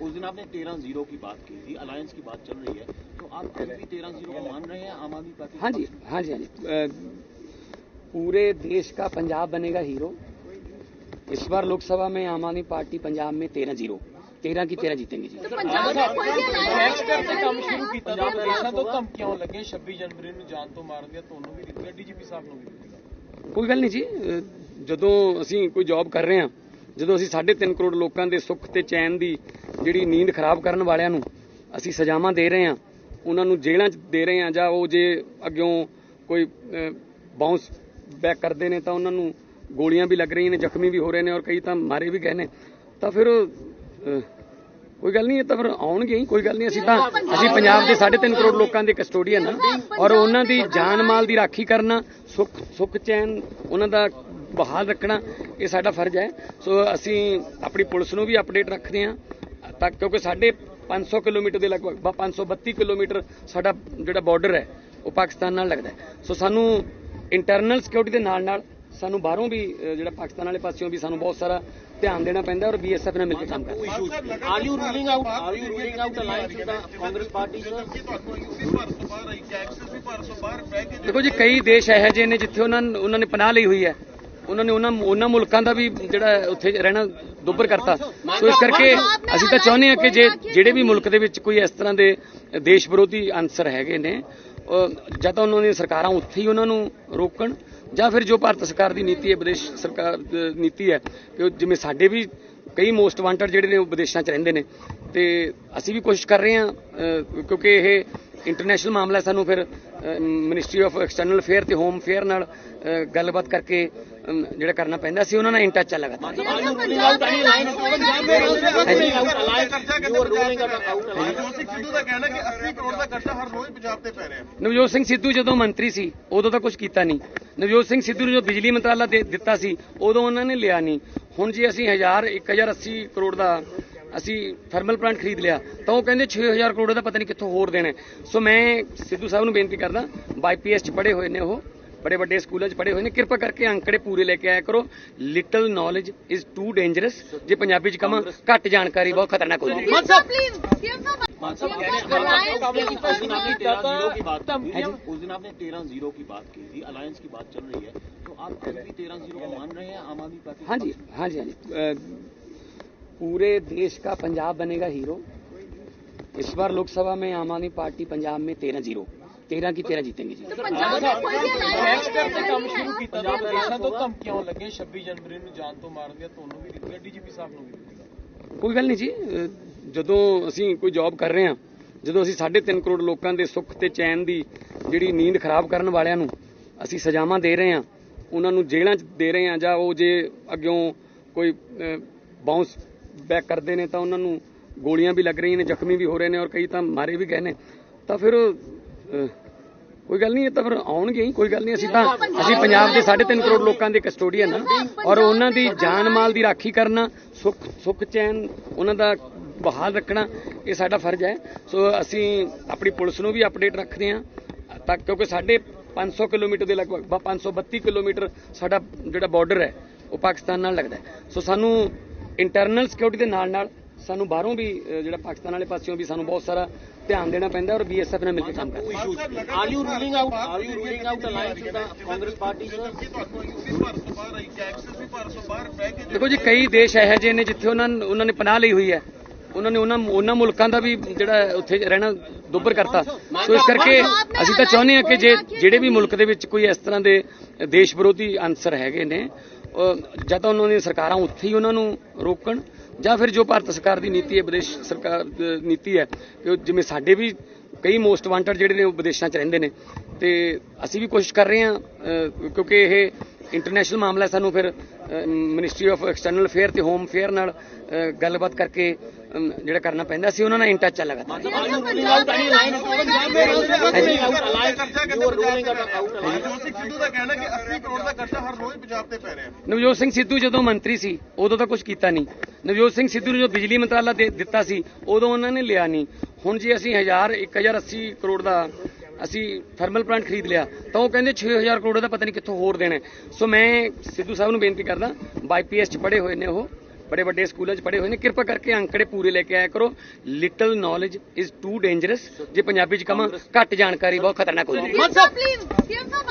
उस दिन आपने तेरह ज़ीरो की बात की थी अलायंस की बात चल रही है। तो आप भी तेरह ज़ीरो को मान रहे हैं आम आदमी पार्टी हाँ, हाँ जी हाँ जी हाँ जी। पूरे देश का पंजाब बनेगा हीरो। इस बार लोकसभा में आम आदमी पार्टी पंजाब में तेरह ज़ीरो। तेरह की तेरह जीतेंगे जी। कोई गल नहीं जी ਕਰਕੇ ਕੰਮ ਸ਼ੁਰੂ ਕੀਤਾ ਤਾਂ ਪੰਜਾਬ ਪੁਲਿਸਾਂ ਤੋਂ ਦਾ ਧਮਕੀਆਂ ਆਉਣ ਲੱਗੀਆਂ 26 ਜਨਵਰੀ ਨੂੰ ਜਾਨ ਤੋਂ ਮਾਰਨ ਦੀਆਂ ਤੁਹਾਨੂੰ ਵੀ ਦਿੱਤੀਆਂ ਡੀਜੀਪੀ ਸਾਹਿਬ ਨੂੰ ਵੀ ਦਿੱਤੀਆਂ ਕੋਈ ਗੱਲ ਨਹੀਂ ਜੀ ਅ, ਜਦੋਂ ਅਸੀਂ ਕੋਈ ਜੌਬ ਕਰ ਰਹੇ ਹਾਂ ਜਦੋਂ ਅਸੀਂ 3.5 ਕਰੋੜ ਲੋਕਾਂ ਦੇ ਸੁੱਖ ਤੇ ਚੈਨ ਦੀ ਜਿਹੜੀ ਨੀਂਦ ਖਰਾਬ ਕਰਨ ਵਾਲਿਆਂ ਨੂੰ ਅਸੀਂ ਸਜ਼ਾਵਾਂ ਦੇ ਰਹੇ ਹਾਂ ਉਹਨਾਂ ਨੂੰ ਜੇਲ੍ਹਾਂ 'ਚ ਦੇ ਰਹੇ ਹਾਂ ਜਾਂ ਉਹ ਜੇ ਅੱਗਿਓਂ ਕੋਈ ਬਾਉਂਸ ਬੈਕ ਕਰਦੇ ਨੇ ਤਾਂ ਉਹਨਾਂ ਨੂੰ ਗੋਲੀਆਂ ਵੀ ਲੱਗ ਰਹੀਆਂ ਨੇ ਜ਼ਖਮੀ ਵੀ ਹੋ ਰਹੇ ਨੇ ਔਰ ਕਈ ਤਾਂ ਮਾਰੇ ਵੀ ਗਏ ਨੇ। ਤਾਂ ਫਿਰ ਕੋਈ ਗੱਲ ਨਹੀਂ ਇਹ ਤਾਂ ਫਿਰ ਆਉਣਗੇ ਹੀ ਕੋਈ ਗੱਲ ਨਹੀਂ ਅਸੀਂ ਤਾਂ ਅਸੀਂ ਪੰਜਾਬ ਦੇ 3.5 ਕਰੋੜ ਲੋਕਾਂ ਦੇ ਕਸਟੋਡੀਅਨ ਆ ਔਰ ਉਹਨਾਂ ਦੀ ਜਾਨ ਮਾਲ ਦੀ ਰਾਖੀ ਕਰਨਾ ਸੁੱਖ ਸੁੱਖ ਚੈਨ ਉਹਨਾਂ ਦਾ ਬਹਾਲ ਰੱਖਣਾ ਇਹ ਸਾਡਾ ਫਰਜ਼ ਹੈ ਸੋ ਅਸੀਂ ਆਪਣੀ ਪੁਲਿਸ ਨੂੰ ਵੀ ਅਪਡੇਟ ਰੱਖਦੇ ਹਾਂ ਤਾਂ ਕਿਉਂਕਿ ਸਾਡੇ 500 ਕਿਲੋਮੀਟਰ ਦੇ ਲਗਭਗ ਬ- 532 ਕਿਲੋਮੀਟਰ ਸਾਡਾ ਜਿਹੜਾ ਬਾਰਡਰ ਹੈ ਉਹ ਪਾਕਿਸਤਾਨ ਨਾਲ ਲੱਗਦਾ ਸੋ ਸਾਨੂੰ ਇੰਟਰਨਲ ਸਿਕਿਉਰਿਟੀ ਦੇ ਨਾਲ ਨਾਲ ਸਾਨੂੰ ਬਾਹਰੋਂ ਵੀ ਜਿਹੜਾ ਪਾਕਿਸਤਾਨ ਵਾਲੇ ਪਾਸਿਓਂ ਵੀ ਸਾਨੂੰ ਬਹੁਤ ਸਾਰਾ ਧਿਆਨ ਦੇਣਾ ਪੈਂਦਾ ਔਰ ਬੀਐਸਐਫ ਨਾਲ ਮਿਲ ਕੇ ਕੰਮ you ruling out? Are you ruling out alliance with the Congress party, sir? ਦੇਖੋ ਜੀ ਕਈ ਦੇਸ਼ ਇਹੋ ਜਿਹੇ ਨੇ ਜਿੱਥੇ ਉਹਨਾਂ ਉਹਨਾਂ ਨੇ ਪਨਾਹ ਲਈ ਹੋਈ ਹੈ ਉਹਨਾਂ ਨੇ ਉਹਨਾਂ ਉਹਨਾਂ ਮੁਲਕਾਂ ਦਾ ਵੀ ਜਿਹੜਾ ਉੱਥੇ ਰਹਿਣਾ ਦੁੱਬਰ ਕਰਤਾ। ਸੋ ਇਸ ਕਰਕੇ ਅਸੀਂ ਤਾਂ ਚਾਹੁੰਦੇ ਹਾਂ ਕਿ ਜੇ ਜਿਹੜੇ ਵੀ ਮੁਲਕ ਦੇ ਵਿੱਚ ਕੋਈ ਇਸ ਤਰ੍ਹਾਂ ਦੇ ਦੇਸ਼ ਵਿਰੋਧੀ ਅੰਸਰ ਹੈਗੇ ਨੇ ਜਾਂ ਤਾਂ ਉਹਨਾਂ ਦੀਆਂ ਸਰਕਾਰਾਂ ਉੱਥੇ ਹੀ ਉਹਨਾਂ ਨੂੰ ਰੋਕਣ, ਜਾਂ ਫਿਰ ਜੋ ਭਾਰਤ ਸਰਕਾਰ ਦੀ ਨੀਤੀ ਹੈ, ਵਿਦੇਸ਼ ਸਰਕਾਰ ਨੀਤੀ ਹੈ ਕਿ ਜਿਵੇਂ ਸਾਡੇ ਵੀ ਕਈ ਮੋਸਟ ਵਾਂਟਡ ਜਿਹੜੇ ਨੇ ਉਹ ਵਿਦੇਸ਼ਾਂ 'ਚ ਰਹਿੰਦੇ ਨੇ। ਤੇ ਅਸੀਂ ਵੀ ਕੋਸ਼ਿਸ਼ ਕਰ ਰਹੇ ਹਾਂ ਕਿਉਂਕਿ ਇਹ ਇੰਟਰਨੈਸ਼ਨਲ ਮਾਮਲਾ ਸਾਨੂੰ ਫਿਰ ਮਿਨਿਸਟਰੀ ਆਫ ਐਕਸਟਰਨਲ ਅਫੇਅਰ ਤੇ ਹੋਮ ਅਫੇਅਰ ਨਾਲ ਗੱਲਬਾਤ ਕਰਕੇ ਜਿਹੜਾ ਕਰਨਾ ਪੈਂਦਾ ਸੀ ਉਹਨਾਂ ਨਾਲ ਇਨ ਟੱਚ ਲਗਾਤਾਰ Are you ruling out any alliance? Ruling out alliance? You are ruling out out alliance? ਜੋਸਿਕ ਸਿੱਧੂ ਦਾ ਕਹਿਣਾ ਕਿ 80 ਕਰੋੜ ਦਾ ਖਰਚਾ ਹਰ ਰੋਜ਼ ਪੰਜਾਬ ਤੇ ਪੈ ਰਿਹਾ ਨਵਜੋਤ ਸਿੰਘ ਸਿੱਧੂ ਜਦੋਂ ਮੰਤਰੀ ਸੀ ਉਦੋਂ ਤਾਂ ਕੁਝ ਕੀਤਾ ਨਹੀਂ ਨਵਜੋਤ ਸਿੰਘ ਸਿੱਧੂ ਨੂੰ ਜੋ ਬਿਜਲੀ ਮੰਤਰਾਲਾ ਦੇ ਦਿੱਤਾ ਸੀ ਉਦੋਂ ਉਹਨਾਂ ਨੇ ਲਿਆ ਨਹੀਂ ਹੁਣ ਜੇ ਅਸੀਂ 1000 1080 ਕਰੋੜ ਦਾ ਅਸੀਂ ਥਰਮਲ ਪਲਾਂਟ ਖਰੀਦ ਲਿਆ ਤਾਂ ਉਹ ਕਹਿੰਦੇ 6000 ਕਰੋੜ ਦਾ ਪਤਾ ਨਹੀਂ ਕਿੱਥੋਂ ਹੋਰ ਦੇਣਾ ਹੈ। ਸੋ ਮੈਂ ਸਿੱਧੂ ਸਾਹਿਬ ਨੂੰ ਬੇਨਤੀ ਕਰਦਾ ਬਾਈਪੀਐਸ ਚ ਪੜ੍ਹੇ ਹੋਏ ਨੇ ਉਹ ਬੜੇ ਵੱਡੇ ਸਕੂਲਾਂ 'ਚ ਪੜ੍ਹੇ ਹੋਏ ਨੇ ਕਿਰਪਾ ਕਰਕੇ ਅੰਕੜੇ ਪੂਰੇ ਲੈ ਕੇ ਆਇਆ ਕਰੋ little knowledge is too dangerous ਜੇ ਪੰਜਾਬੀ 'ਚ ਕਹਾਂ ਘੱਟ ਜਾਣਕਾਰੀ ਬਹੁਤ ਖਤਰਨਾਕ ਹੋ ਜਾਂਦੀ ਹੈ Sir, please, give the मान साहब कह रहे हैं Alliance आपने के उस दिन आपने तेरह जीरो की बात की थी धमकियां- उस दिन आपने तेरह जीरो की बात की थी अलायंस की बात चल रही है तो आप अभी भी तेरह जीरो को मान रहे हैं आम आदमी पार्टी हाँ जी हाँ जी हाँ जी अ, पूरे देश का पंजाब बनेगा हीरो इस बार लोकसभा में आम आदमी पार्टी पंजाब में तेरह जीरो तेरह की तेरह जीतेंगे जी तो पंजाब में कोई भी ਟੈਕਸ alliance ਕਰਕੇ ਕੰਮ ਸ਼ੁਰੂ ਕੀਤਾ ਤਾਂ ਪੁਲਿਸਾਂ ਤੋਂ ਧਮਕੀਆਂ ਆਉਣ ਲੱਗੀਆਂ 26 ਜਨਵਰੀ ਨੂੰ ਜਾਨ ਤੋਂ ਮਾਰਨ ਦੀਆਂ ਤੁਹਾਨੂੰ ਵੀ ਦਿੱਤੀਆਂ ਡੀਜੀਪੀ ਸਾਹਿਬ ਨੂੰ ਵੀ ਦਿੱਤੀਆਂ ਕੋਈ ਗੱਲ ਨਹੀਂ ਜੀ ਅ, ਜਦੋਂ ਅਸੀਂ ਕੋਈ ਜੌਬ ਕਰ ਰਹੇ ਹਾਂ ਜਦੋਂ ਅਸੀਂ 3.5 ਕਰੋੜ ਲੋਕਾਂ ਦੇ ਸੁੱਖ ਤੇ ਚੈਨ ਦੀ ਜਿਹੜੀ ਨੀਂਦ ਖਰਾਬ ਕਰਨ ਵਾਲਿਆਂ ਨੂੰ ਅਸੀਂ ਸਜ਼ਾਵਾਂ ਦੇ ਰਹੇ ਹਾਂ ਉਹਨਾਂ ਨੂੰ ਜੇਲ੍ਹਾਂ 'ਚ ਦੇ ਰਹੇ ਹਾਂ ਜਾਂ ਉਹ ਜੇ ਅੱਗਿਓਂ ਕੋਈ ਬਾਉਂਸ ਬੈਕ ਕਰਦੇ ਨੇ ਤਾਂ ਉਹਨਾਂ ਨੂੰ ਗੋਲੀਆਂ ਵੀ ਲੱਗ ਰਹੀਆਂ ਨੇ ਜ਼ਖਮੀ ਵੀ ਹੋ ਰਹੇ ਨੇ ਔਰ ਕਈ ਤਾਂ ਮਾਰੇ ਵੀ ਗਏ ਨੇ। ਤਾਂ ਫਿਰ ਕੋਈ ਗੱਲ ਨਹੀਂ ਇਹ ਤਾਂ ਫਿਰ ਆਉਣਗੇ ਹੀ ਕੋਈ ਗੱਲ ਨਹੀਂ ਅਸੀਂ ਤਾਂ ਅਸੀਂ ਪੰਜਾਬ ਦੇ 3.5 ਕਰੋੜ ਲੋਕਾਂ ਦੇ ਕਸਟੋਡੀਅਨ ਆ ਔਰ ਉਹਨਾਂ ਦੀ ਜਾਨ ਮਾਲ ਦੀ ਰਾਖੀ ਕਰਨਾ ਸੁੱਖ ਸੁੱਖ ਚੈਨ ਉਹਨਾਂ ਦਾ ਬਹਾਲ ਰੱਖਣਾ ਇਹ ਸਾਡਾ ਫਰਜ਼ ਹੈ। ਸੋ ਅਸੀਂ ਆਪਣੀ ਪੁਲਿਸ ਨੂੰ ਵੀ ਅਪਡੇਟ ਰੱਖਦੇ ਹਾਂ ਤਾਂ ਕਿਉਂਕਿ ਸਾਡੇ 500 ਕਿਲੋਮੀਟਰ ਦੇ ਲਗਭਗ ਬ- 532 ਕਿਲੋਮੀਟਰ ਸਾਡਾ ਜਿਹੜਾ ਬਾਰਡਰ ਹੈ ਉਹ ਪਾਕਿਸਤਾਨ ਨਾਲ ਲੱਗਦਾ ਸੋ ਸਾਨੂੰ ਇੰਟਰਨਲ ਸਿਕਿਉਰਿਟੀ ਦੇ ਨਾਲ ਨਾਲ ਸਾਨੂੰ ਬਾਹਰੋਂ ਵੀ ਜਿਹੜਾ ਪਾਕਿਸਤਾਨ ਵਾਲੇ ਪਾਸਿਓਂ ਵੀ ਸਾਨੂੰ ਬਹੁਤ ਸਾਰਾ ਧਿਆਨ ਦੇਣਾ ਪੈਂਦਾ ਔਰ ਬੀਐਸਐਫ ਨਾਲ ਮਿਲ ਕੇ ਕੰਮ ਕਰਨਾ। Are you ruling out? Are you ruling out alliance with the Congress party, sir? ਤੁਹਾਨੂੰ ਯੂਪੀ ਭਾਰਤ ਤੋਂ ਬਾਹਰ ਆਈ ਟੈਕਸ ਵੀ ਭਾਰਤ ਤੋਂ ਬਾਹਰ ਬਹਿ ਕੇ ਦੇਖੋ ਜੀ ਕਈ ਦੇਸ਼ ਇਹੋ ਜਿਹੇ ਨੇ ਜਿੱਥੇ ਉਹਨਾਂ ਉਹਨਾਂ ਨੇ ਪਨਾਹ ਲਈ ਹੋਈ ਹੈ। ਉਹਨਾਂ ਨੇ ਉਹਨਾਂ ਉਹਨਾਂ ਮੁਲਕਾਂ ਦਾ ਵੀ ਜਿਹੜਾ ਉੱਥੇ ਰਹਿਣਾ ਦੁੱਬਰ ਕਰਤਾ। ਸੋ ਇਸ ਕਰਕੇ ਅਸੀਂ ਤਾਂ ਚਾਹੁੰਦੇ ਹਾਂ ਕਿ ਜੇ ਜਿਹੜੇ ਵੀ ਮੁਲਕ ਦੇ ਵਿੱਚ ਕੋਈ ਇਸ ਤਰ੍ਹਾਂ ਦੇ ਦੇਸ਼ ਵਿਰੋਧੀ ਅੰਸਰ ਹੈਗੇ ਨੇ ਜਾਂ ਤਾਂ ਉਹਨਾਂ ਦੀਆਂ ਸਰਕਾਰਾਂ ਉੱਥੇ ਹੀ ਉਹਨਾਂ ਨੂੰ ਰੋਕਣ ਜਾਂ ਫਿਰ ਜੋ ਭਾਰਤ ਸਰਕਾਰ ਦੀ ਨੀਤੀ ਹੈ ਵਿਦੇਸ਼ ਸਰਕਾਰ ਨੀਤੀ ਹੈ ਕਿ ਜਿਵੇਂ ਸਾਡੇ ਵੀ ਕਈ ਮੋਸਟ ਵਾਂਟਡ ਜਿਹੜੇ ਨੇ ਉਹ ਵਿਦੇਸ਼ਾਂ 'ਚ ਰਹਿੰਦੇ ਨੇ। ਤੇ ਅਸੀਂ ਵੀ ਕੋਸ਼ਿਸ਼ ਕਰ ਰਹੇ ਹਾਂ ਕਿਉਂਕਿ ਇਹ ਇੰਟਰਨੈਸ਼ਨਲ ਮਾਮਲਾ ਹੈ, ਸਾਨੂੰ ਫਿਰ ਮਿਨਿਸਟਰੀ ਆਫ ਐਕਸਟਰਨਲ ਅਫੇਅਰ ਤੇ ਹੋਮ ਅਫੇਅਰ ਨਾਲ ਗੱਲਬਾਤ ਕਰਕੇ ਜਿਹੜਾ ਕਰਨਾ ਪੈਂਦਾ ਸੀ ਉਹਨਾਂ ਨਾਲ ਇਨ ਟੱਚ ਲਗਾਤਾਰ। Are you ruling out any alliance? Ruling out alliance? You are ruling out out alliance? ਜੋਸਿਕ ਸਿੱਧੂ ਦਾ ਕਹਿਣਾ ਕਿ 80 ਕਰੋੜ ਦਾ ਖਰਚਾ ਹਰ ਰੋਜ਼ ਪੰਜਾਬ ਤੇ ਪੈ ਰਿਹਾ। ਨਵਜੋਤ ਸਿੰਘ ਸਿੱਧੂ ਜਦੋਂ ਮੰਤਰੀ ਸੀ ਉਦੋਂ ਤਾਂ ਕੁਝ ਕੀਤਾ ਨਹੀਂ। ਨਵਜੋਤ ਸਿੰਘ ਸਿੱਧੂ ਨੂੰ ਜੋ ਬਿਜਲੀ ਮੰਤਰਾਲਾ ਦੇ ਦਿੱਤਾ ਸੀ ਉਦੋਂ ਉਹਨਾਂ ਨੇ ਲਿਆ ਨਹੀਂ। ਹੁਣ ਜੇ ਅਸੀਂ 1000 1080 ਕਰੋੜ ਦਾ ਅਸੀਂ ਥਰਮਲ ਪਲਾਂਟ ਖਰੀਦ ਲਿਆ ਤਾਂ ਉਹ ਕਹਿੰਦੇ 6000 ਕਰੋੜ ਦਾ ਪਤਾ ਨਹੀਂ ਕਿੱਥੋਂ ਹੋਰ ਦੇਣਾ ਸੋ ਮੈਂ ਸਿੱਧੂ ਸਾਹਿਬ ਨੂੰ ਬੇਨਤੀ ਕਰਦਾ ਬਾਈਪੀਐਸ ਚ ਪੜੇ ਹੋਏ ਨੇ ਉਹ ਬੜੇ ਵੱਡੇ ਸਕੂਲਾਂ 'ਚ ਪੜ੍ਹੇ ਹੋਏ ਨੇ ਕਿਰਪਾ ਕਰਕੇ ਅੰਕੜੇ ਪੂਰੇ ਲੈ ਕੇ ਆਇਆ ਕਰੋ। Little knowledge is too dangerous ਜੇ ਪੰਜਾਬੀ 'ਚ ਕਹਾਂ ਘੱਟ ਜਾਣਕਾਰੀ ਬਹੁਤ ਖਤਰਨਾਕ ਹੋ। ਜਾਂਦੀ ਹੈ